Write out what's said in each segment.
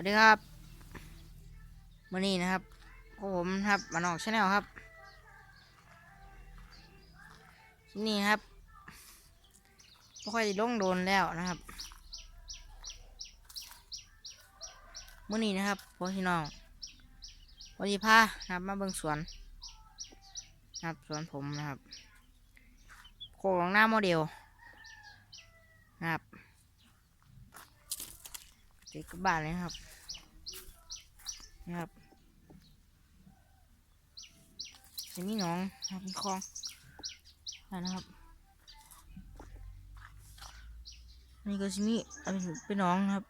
วัสดีครับวันนี้นะครับพวกผมครับมานออกชาแนลครับที่นี่ครับไม่ค่อยได้ลงโดนแล้วนะครับมื่อนี้นะครับพวกพี่น้องวันนี้พานะครับมาเบิ่งสวนนะครับสวนผมนะครับโครงหน้าโมเดลนะครับ ติดกับบ้านเลยครับนะครับจะมีหนองครับมีคลองนะครับนี่ก็จะมีอันนี้เป็นหนองครับ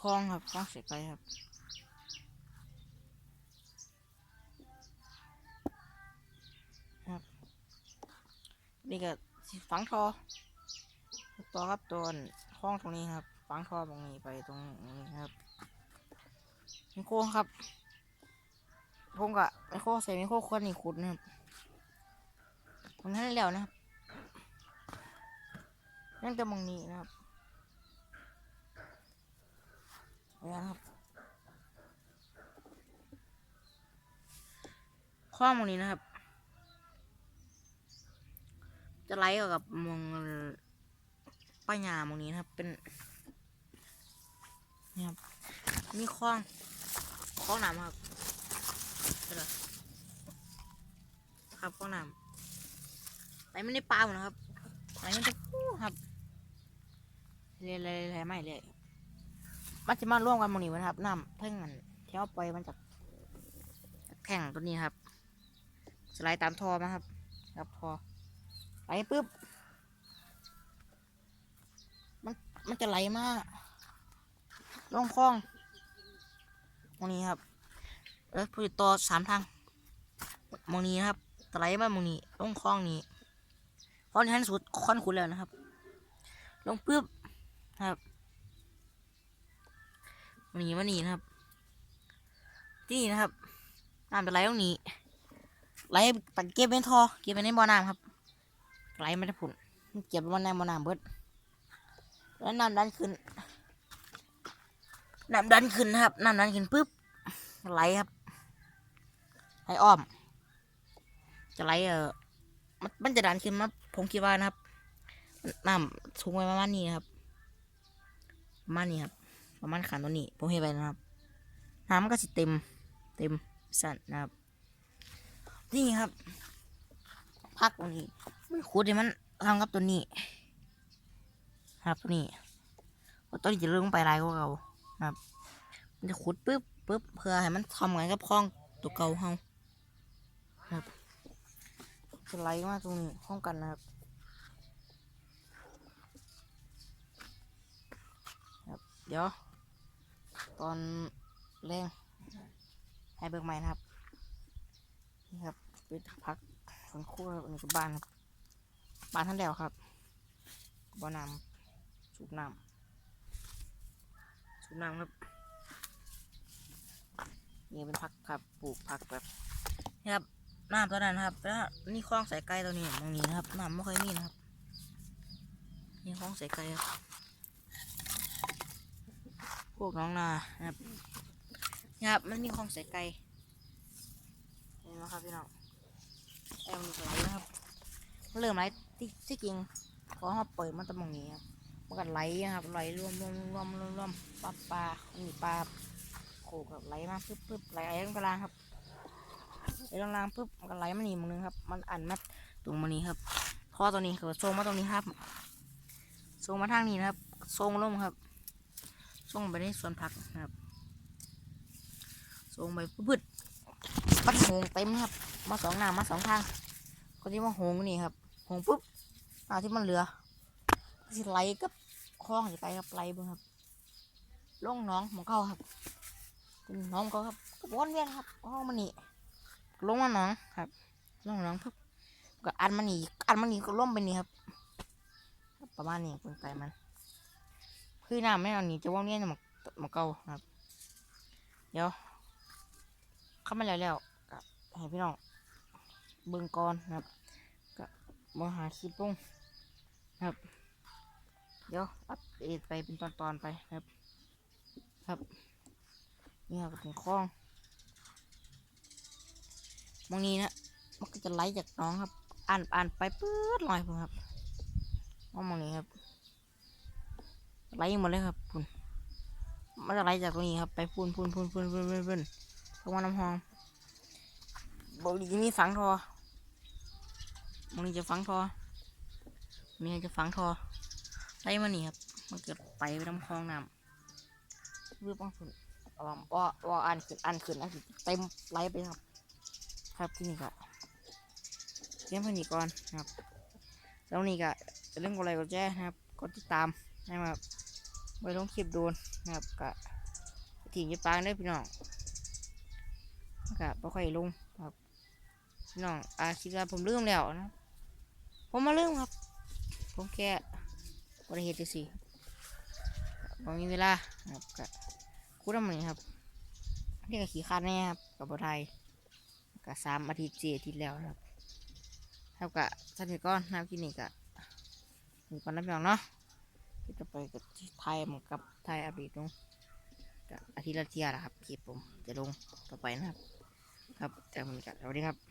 คลองครับคลองเสียไกลครับครับนี่ก็สิฝังทอ ต่อครับตัวห้องตรงนี้ครับฝังท่อตรงนี้ไปตรงนี้ครับไมโครครับผมกับไมโครใส่ไมโครควรนี่ขุดนะครับตรงนั้นแล้วนะครับนั่นจะมองนี้นะครับเอาละครับข้อมองนี้นะครับ จะไล่กกับมอง ป้ายามตรงนี้นะครับ เป็นนี่ครับมีคลองคลองน้ำครับครับคลองน้ำไหลไม่ได้ปลาหมดนะครับไหลมันจะฟูครับเรื่อยๆๆไม่เลยมันจะมาร่วมกันหมดนี้นะครับน้ำเพ่งมันเที่ยวปล่อยมันจากแข่งตัวนี้ครับ สไลด์ตามทอมาครับ ครับทอไหลปุ๊บ มันจะไหลมาลงคลองมองนี้ครับ แล้วพูดต่อสามทางมองนี้นะครับจะไหลมามองนี้ลงคลองนี้คลองนี้ขั้นสุดค่อนขุนแล้วนะครับ ลงปุ๊บครับมองนี้มานี่นะครับ ที่นี่นะครับน้ำจะไหลตรงนี้ไหลตักเก็บเป็นทอเก็บไปในบ่อน้ำครับไหลไมาได้ผุนเก็บไว้ในบ่อน้ำเบิด แล้วน้ำดันขึ้นน้ำดันขึ้นนะครับน้ำดันขึ้นปุ๊บไหลครับไหลอ้อม จะไหลเออมันมันจะดันขึ้นมาผมคิดว่านะครับน้ำสูงไปประมาณนี้นะครับประมาณนี้ครับประมาณขันตัวนี้ ผมเห็นไปนะครับ น้ำก็สิเต็ม เต็มสั่นนะครับ นี่ครับ พักตรงนี้ไม่ขุดให้มันทำกับตัวนี้ ครับนี่ตัวนี้จะเลื่องไปลายกว่าเก่าครับ มันจะขุดปุ๊บปุ๊บเพื่อให้มันทำงานกับคล้องตัวเก่าเฮาครับจะไหลมาตรงนี้ห้องกันนะครับครับเดี๋ยว ตอนแรงให้เบิกใหม่นะครับนี่ครับเป็นพักฝนคู่ครับอันนี้คือบ้านครับบ้านท่านแล้วครับบ่อน้ำ สูบน้ำสูบน้ำครับนี่เป็นผักครับปลูกผักแบบนี่ครับน้ำตัวนั้นครับแล้วนี่คลองสายไก่ตัวนี้ตรงนี้นะครับน้ำไม่ค่อยมีนะครับนี่คลองสายไก่ครับพวกน้องนานะครับนี่ครับมันมีคลองสายไก่เห็นไหมครับพี่น้องแอลนี่ก็ไหลนะครับเริ่มไหลที่ที่จริงพอเขาเปิดมันตะมองนี้ครับ มันก็ไหลนะครับไหลรวมรวมรวมรวมรวมปลาปลามีปลาโขกครับไหลมาปึ๊บปึ๊บไหลไอ้ตรงกลางครับไหลตรงกลางปึ๊บมันก็ไหลมานี่มึงนึงครับ มันอันมาตรงมานี้ครับท่อตัวนี้คือทรงมาตรงนี้ครับทรงมาทางนี้นะครับทรงลงครับทรงไปในสวนผักนะครับทรงไปปึ๊บปัดหงเต็มครับ มาสองหน้ามาสองทางก็ที่ว่าหงนี่ครับหงปุ๊บอ่าที่มันเหลือสิไหลกับ คลองสิไปกับไหลบิ่งครับลงน้องของเขาครับเป็นน้องเขาครับก็วนเวียนครับห้องมันนี่ลงมาน้องครับลงน้องปุ๊บก็อันมันนี่อันมันนี่ก็ล่มไปนี่ครับ ประมาณนี้เป็นไปมันคือน้ำไม่เอาหนีจะวนเวียนหมกหมกเก่าครับ เดี๋ยวเข้ามาแล้วแล้วก็ให้พี่น้องเบิ่งก่อนครับก็มาหาคลิปลงครับ เดี๋ยวอัปเดตไปเป็นตอนๆไปครับ ครับนี่ครับถึงคลองมองนี้นะมันก็จะไหลจากน้องครับ อ่านอ่านไปปื๊ดลอยผมครับมองมองนี้ครับไหลหมดเลยครับคุณมันจะไหลจากตรงนี้ครับ ไปพูนพูนพูนพูนพูนพูนพูนลงมาน้ำหองบอกดีมีฝังทอมองนี้จะฝังทอมีอะไรจะฝังทอ ไหลมานี่ครับ มันเกิดไปไปน้ำคลองน้ำรูปบ้างคุณว่าว่าว่าอ่านขึ้นอ่านขึ้นอ่านขึ้นเต็มไลฟ์ไปครับ ครับที่นี่ก็เลี้ยงพันนี้ก่อนนะครับแล้วนี่ก็จะเรื่องกดไลค์กดแชร์นะครับกดติดตามนะครับไว้ลงคลิปโดนนะครับก็ทิ้งอยี่ปางได้พี่น้องก็บ่ค่อยลงครับพี่น้องอาคิดว่าผมลืมแล้วนะ ผมมาลืมครับ ผมแค่ บริเหตุจังสิบามีเวลาครับก็คูดมันครับเรียกขี่คร้าดแน่ครับกับบไทยกับสามอาทิตย์สี่อาทิตย์แล้วครับเท่ากับสันนิก้อนนะครับคลินิกอะมีก่อนน้ำยองเนาะที่จะไปกับไทยเหมือนกับไทยอัปเดตลงกับอาทิตย์ละเทียนะครับคลิปผมจะลงต่อไปนะครับ ครับแต่ผมกับสวัสดีครับ